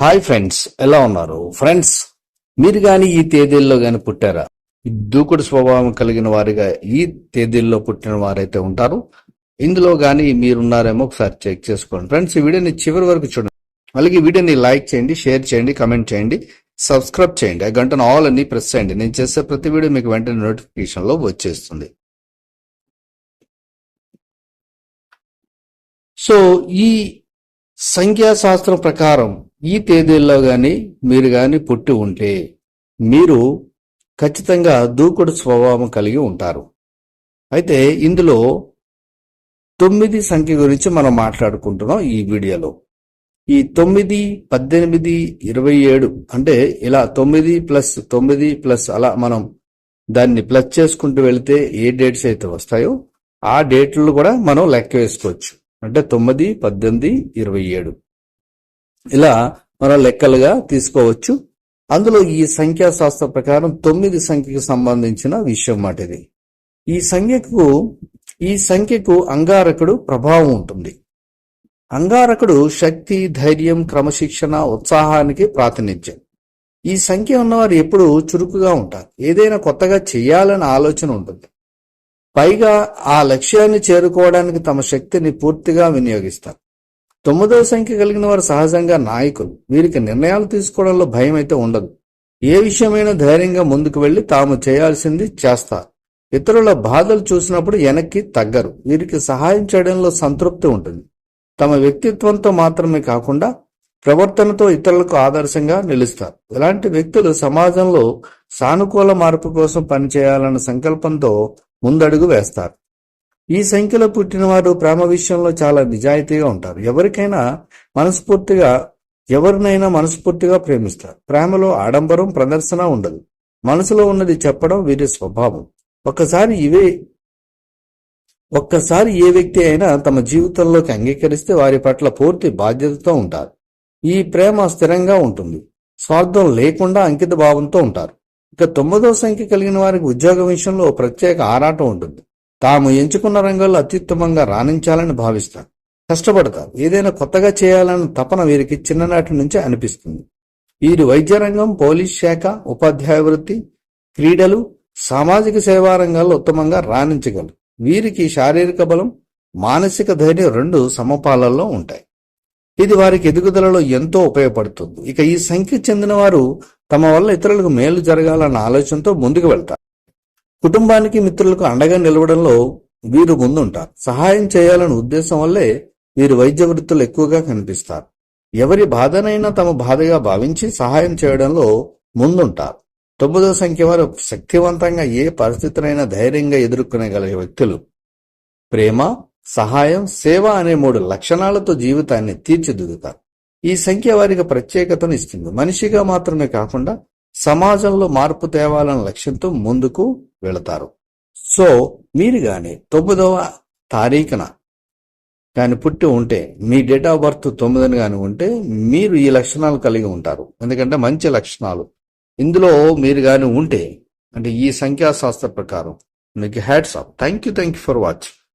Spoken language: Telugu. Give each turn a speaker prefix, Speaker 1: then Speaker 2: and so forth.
Speaker 1: హాయ్ ఫ్రెండ్స్ ఎలా ఉన్నారు? ఫ్రెండ్స్ మీరు గాని ఈ తేదీల్లో గాని పుట్టారా? దూకుడు స్వభావం కలిగిన వారిగా ఈ తేదీల్లో పుట్టిన వారైతే ఉంటారు. ఇందులో గాని మీరున్నారేమో ఒకసారి చెక్ చేసుకోండి. ఫ్రెండ్స్ ఈ వీడియోని చివరి వరకు చూడండి. అలాగే వీడియోని లైక్ చేయండి షేర్ చేయండి కమెంట్ చేయండి సబ్స్క్రైబ్ చేయండి. ఆ గంటను ఆల్ అని ప్రెస్ చేయండి. నేను చేసే ప్రతి వీడియో మీకు వెంటనే నోటిఫికేషన్లో వచ్చేస్తుంది. సో ఈ సంఖ్యాశాస్త్రం ప్రకారం ఈ తేదీల్లో కానీ మీరు కానీ పుట్టి ఉంటే మీరు ఖచ్చితంగా దూకుడు స్వభావం కలిగి ఉంటారు. అయితే ఇందులో తొమ్మిది సంఖ్య గురించి మనం మాట్లాడుకుంటున్నాం ఈ వీడియోలో. ఈ తొమ్మిది పద్దెనిమిది ఇరవై ఏడు అంటే ఇలా తొమ్మిది ప్లస్ తొమ్మిది ప్లస్ అలా మనం దాన్ని ప్లస్ చేసుకుంటూ వెళితే ఏ డేట్స్ అయితే వస్తాయో ఆ డేట్లు కూడా మనం లెక్క వేసుకోవచ్చు. అంటే తొమ్మిది పద్దెనిమిది ఇరవై ఏడు. ఇలా మనం లెక్కలుగా తీసుకోవచ్చు. అందులో ఈ సంఖ్యాశాస్త్ర ప్రకారం తొమ్మిది సంఖ్యకు సంబంధించిన విషయం మాట ఇది ఈ సంఖ్యకు ఈ సంఖ్యకు అంగారకుడు ప్రభావం ఉంటుంది. అంగారకుడు శక్తి ధైర్యం క్రమశిక్షణ ఉత్సాహానికి ప్రాతినిధ్యం. ఈ సంఖ్య ఉన్నవారు ఎప్పుడూ చురుకుగా ఉంటారు. ఏదైనా కొత్తగా చేయాలనే ఆలోచన ఉంటుంది. పైగా ఆ లక్ష్యాన్ని చేరుకోవడానికి తమ శక్తిని పూర్తిగా వినియోగిస్తారు. తొమ్మిదవ సంఖ్య కలిగిన వారు సహజంగా నాయకులు. వీరికి నిర్ణయాలు తీసుకోవడంలో భయం అయితే ఉండదు. ఏ విషయమైనా ధైర్యంగా ముందుకు వెళ్ళి తాము చేయాల్సింది చేస్తారు. ఇతరుల బాధలు చూసినప్పుడు వెనక్కి తగ్గరు. వీరికి సహాయం చేయడంలో సంతృప్తి ఉంటుంది. తమ వ్యక్తిత్వంతో మాత్రమే కాకుండా ప్రవర్తనతో ఇతరులకు ఆదర్శంగా నిలుస్తారు. ఇలాంటి వ్యక్తులు సమాజంలో సానుకూల మార్పు కోసం పనిచేయాలన్న సంకల్పంతో ముందడుగు వేస్తారు. ఈ సంఖ్యలో పుట్టినవారు ప్రేమ విషయంలో చాలా నిజాయితీగా ఉంటారు. ఎవరికైనా మనస్ఫూర్తిగా ఎవరినైనా మనస్ఫూర్తిగా ప్రేమిస్తారు. ప్రేమలో ఆడంబరం ప్రదర్శన ఉండదు. మనసులో ఉన్నది చెప్పడం వీరి స్వభావం. ఒక్కసారి ఇవే ఒక్కసారి ఏ వ్యక్తి అయినా తమ జీవితంలోకి అంగీకరిస్తే వారి పట్ల పూర్తి బాధ్యతతో ఉంటారు. ఈ ప్రేమ స్థిరంగా ఉంటుంది. స్వార్థం లేకుండా అంకిత భావంతో ఉంటారు. ఇక తొమ్మిదవ సంఖ్య కలిగిన వారికి ఉద్యోగ విషయంలో ప్రత్యేక ఆరాటం ఉంటుంది. తాము ఎంచుకున్న రంగంలో అత్యుత్తమంగా రాణించాలని భావిస్తారు. కష్టపడతారు. ఏదైనా కొత్తగా చేయాలన్న తపన వీరికి చిన్ననాటి నుంచే అనిపిస్తుంది. వీరు వైద్య రంగం పోలీస్ శాఖ ఉపాధ్యాయ వృత్తి క్రీడలు సామాజిక సేవా రంగాల్లో ఉత్తమంగా రాణించగలరు. వీరికి శారీరక బలం మానసిక ధైర్యం రెండు సమపాలల్లో ఉంటాయి. ఇది వారికి ఎదుగుదలలో ఎంతో ఉపయోగపడుతుంది. ఇక ఈ సంఖ్య చెందిన వారు తమ వల్ల ఇతరులకు మేలు జరగాలన్న ఆలోచనతో ముందుకు వెళ్తారు. కుటుంబానికి మిత్రులకు అండగా నిలవడంలో వీరు ముందుంటారు. సహాయం చేయాలనే ఉద్దేశం వల్లే వీరు వైద్య వృత్తులు ఎక్కువగా కనిపిస్తారు. ఎవరి బాధనైనా తమ బాధగా భావించి సహాయం చేయడంలో ముందుంటారు. తొమ్మిదో సంఖ్య వారు శక్తివంతంగా ఏ పరిస్థితినైనా ధైర్యంగా ఎదుర్కొనగల వ్యక్తులు. ప్రేమ సహాయం సేవ అనే మూడు లక్షణాలతో జీవితాన్ని తీర్చిదిద్దుతారు. ఈ సంఖ్య వారికి ప్రత్యేకతను ఇస్తుంది. మనిషిగా మాత్రమే కాకుండా సమాజంలో మార్పు తేవాలన్న లక్ష్యంతో ముందుకు వెళతారు. సో మీరు గాని తొమ్మిదవ తారీఖున కానీ పుట్టి ఉంటే మీ డేట్ ఆఫ్ బర్త్ తొమ్మిదిని కానీ ఉంటే మీరు ఈ లక్షణాలు కలిగి ఉంటారు. ఎందుకంటే మంచి లక్షణాలు. ఇందులో మీరు కానీ ఉంటే అంటే ఈ సంఖ్యాశాస్త్ర ప్రకారం మీకు hats off. Thank you thank you for watching.